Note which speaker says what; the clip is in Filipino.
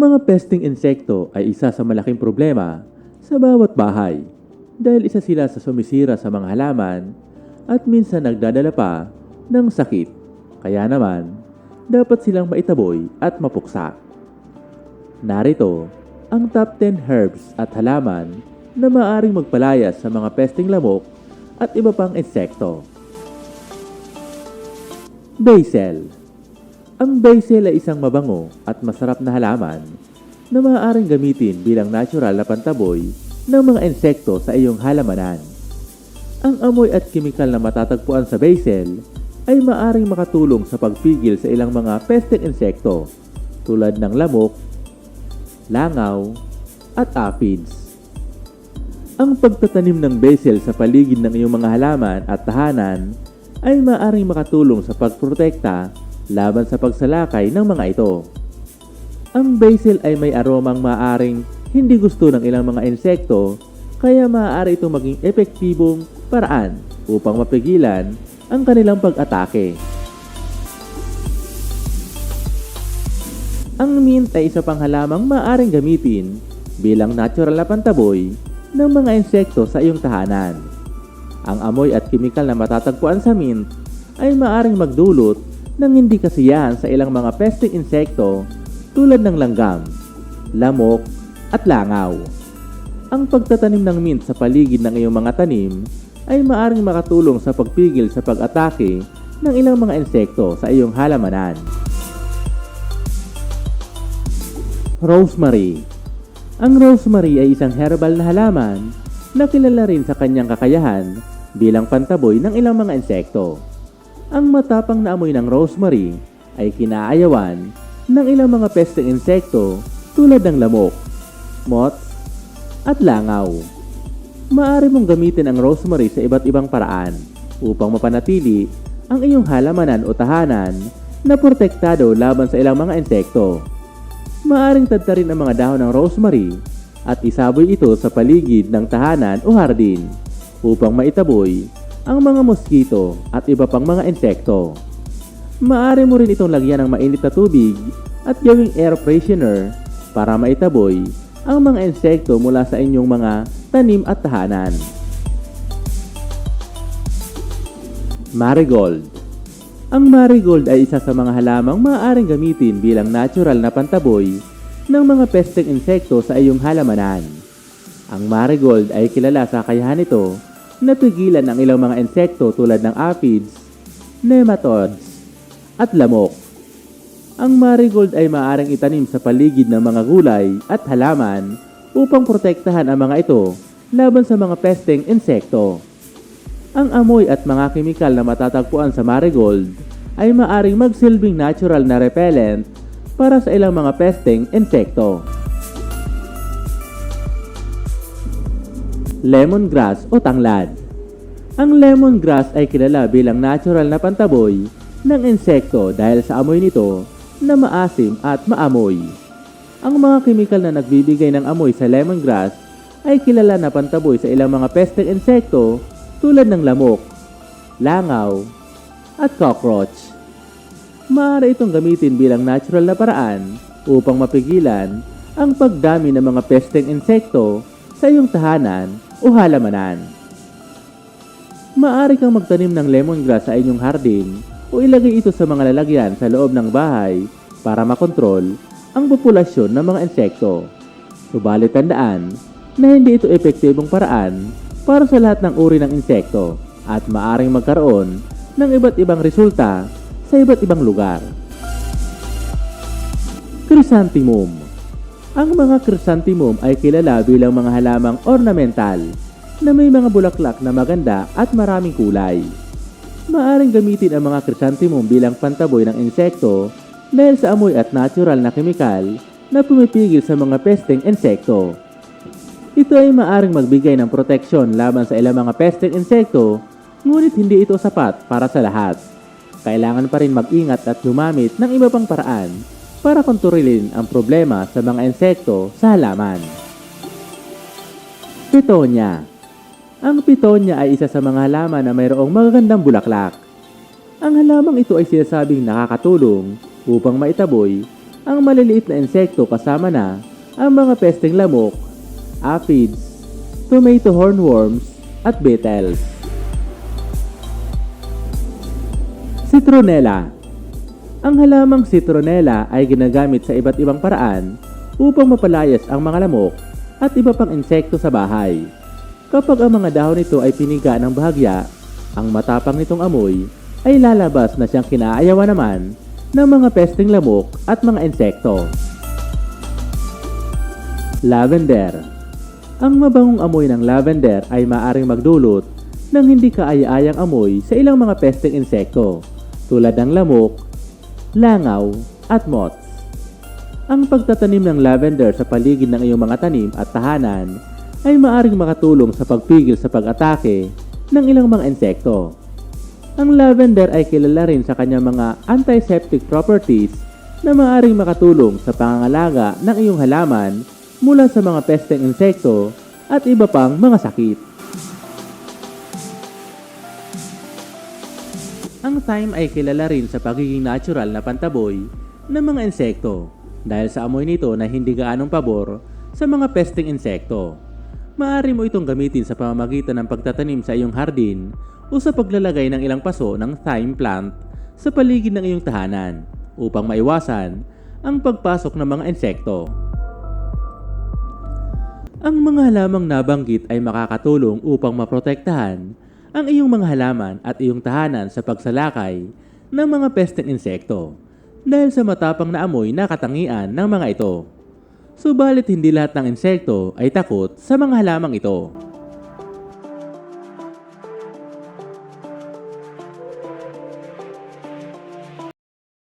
Speaker 1: mga pesting insekto ay isa sa malaking problema sa bawat bahay dahil isa sila sa sumisira sa mga halaman at minsan nagdadala pa ng sakit. Kaya naman, dapat silang maitaboy at mapuksa. Narito ang top 10 herbs at halaman na maaring magpalayas sa mga pesting lamok at iba pang insekto. Basil Ang basil ay isang mabango at masarap na halaman na maaaring gamitin bilang natural na pantaboy ng mga insekto sa iyong halamanan. Ang amoy at kimikal na matatagpuan sa basil ay maaring makatulong sa pagpigil sa ilang mga pesting insekto tulad ng lamok, langaw, at aphids. Ang pagtatanim ng basil sa paligid ng iyong mga halaman at tahanan ay maaring makatulong sa pagprotekta laban sa pagsalakay ng mga ito. Ang basil ay may aromang maaring hindi gusto ng ilang mga insekto kaya maaari itong maging epektibong paraan upang mapigilan ang kanilang pag-atake. Ang mint ay isa pang halamang maaaring gamitin bilang natural na pantaboy ng mga insekto sa iyong tahanan. Ang amoy at kimikal na matatagpuan sa mint ay maaring magdulot ng hindi kasiyahan sa ilang mga pesting insekto tulad ng langgam, lamok, at langaw. Ang pagtatanim ng mint sa paligid ng iyong mga tanim ay maaring makatulong sa pagpigil sa pag-atake ng ilang mga insekto sa iyong halamanan. Rosemary Ang rosemary ay isang herbal na halaman na kilala rin sa kanyang kakayahan bilang pantaboy ng ilang mga insekto. Ang matapang na amoy ng rosemary ay kinaayawan ng ilang mga pesteng insekto tulad ng lamok, moths, at langaw. Maaari mong gamitin ang rosemary sa iba't ibang paraan upang mapanatili ang iyong halamanan o tahanan na protektado laban sa ilang mga insekto. Maaring tadtarin ang mga dahon ng rosemary at isaboy ito sa paligid ng tahanan o hardin upang maitaboy ang mga mosquito at iba pang mga insekto. Maaari mo rin itong lagyan ng mainit na tubig at gawing air freshener para maitaboy ang mga insekto mula sa inyong mga tanim at tahanan. Marigold Ang marigold ay isa sa mga halamang maaaring gamitin bilang natural na pantaboy ng mga pesteng insekto sa iyong halamanan. Ang marigold ay kilala sa kakayahan nito na pigilan ang ilang mga insekto tulad ng aphids, nematodes, at lamok. Ang marigold ay maaaring itanim sa paligid ng mga gulay at halaman upang protektahan ang mga ito laban sa mga pesteng insekto. Ang amoy at mga kemikal na matatagpuan sa marigold ay maaring magsilbing natural na repellent para sa ilang mga pesteng insekto. Lemongrass o tanglad Ang lemongrass ay kilala bilang natural na pantaboy ng insekto dahil sa amoy nito na maasim at maamoy. Ang mga kemikal na nagbibigay ng amoy sa lemongrass ay kilala na pantaboy sa ilang mga pesteng insekto tulad ng lamok, langaw, at cockroach. Maaari itong gamitin bilang natural na paraan upang mapigilan ang pagdami ng mga pesteng insekto sa iyong tahanan o halamanan. Maaari kang magtanim ng lemongrass sa inyong hardin o ilagay ito sa mga lalagyan sa loob ng bahay para makontrol ang populasyon ng mga insekto. Subalit tandaan na hindi ito epektibong paraan para sa lahat ng uri ng insekto at maaring magkaroon ng iba't ibang resulta sa iba't ibang lugar. Chrysanthemum Ang mga chrysanthemum ay kilala bilang mga halamang ornamental na may mga bulaklak na maganda at maraming kulay. Maaring gamitin ang mga chrysanthemum bilang pantaboy ng insekto dahil sa amoy at natural na kemikal na pumipigil sa mga pesteng insekto. Ito ay maaring magbigay ng proteksyon laban sa ilang mga pesteng insekto, ngunit hindi ito sapat para sa lahat. Kailangan pa rin mag-ingat at gumamit ng iba pang paraan para kontrolin ang problema sa mga insekto sa halaman. Pitonya Ang pitonya ay isa sa mga halaman na mayroong magagandang bulaklak. Ang halamang ito ay sinasabing nakakatulong upang maitaboy ang maliliit na insekto kasama na ang mga pesteng lamok, aphids, tomato hornworms, at beetles. Citronella Ang halamang citronella ay ginagamit sa iba't ibang paraan upang mapalayas ang mga lamok at iba pang insekto sa bahay. Kapag ang mga dahon nito ay piniga ng bahagya, ang matapang nitong amoy ay lalabas na siyang kinaayawan naman ng mga pesteng lamok at mga insekto. Lavender Ang mabangong amoy ng lavender ay maaring magdulot ng hindi kaaya-ayang amoy sa ilang mga pesteng insekto tulad ng lamok, langaw, at moths. Ang pagtatanim ng lavender sa paligid ng iyong mga tanim at tahanan ay maaring makatulong sa pagpigil sa pag-atake ng ilang mga insekto. Ang lavender ay kilala rin sa kanyang mga antiseptic properties na maaring makatulong sa pangangalaga ng iyong halaman mula sa mga pesteng insekto at iba pang mga sakit. Ang thyme ay kilala rin sa pagiging natural na pantaboy ng mga insekto dahil sa amoy nito na hindi gaanong pabor sa mga pesteng insekto. Maaari mo itong gamitin sa pamamagitan ng pagtatanim sa iyong hardin o sa paglalagay ng ilang paso ng thyme plant sa paligid ng iyong tahanan upang maiwasan ang pagpasok ng mga insekto. Ang mga halamang nabanggit ay makakatulong upang maprotektahan ang iyong mga halaman at iyong tahanan sa pagsalakay ng mga pesteng insekto dahil sa matapang na amoy na katangian ng mga ito. Subalit hindi lahat ng insekto ay takot sa mga halamang ito.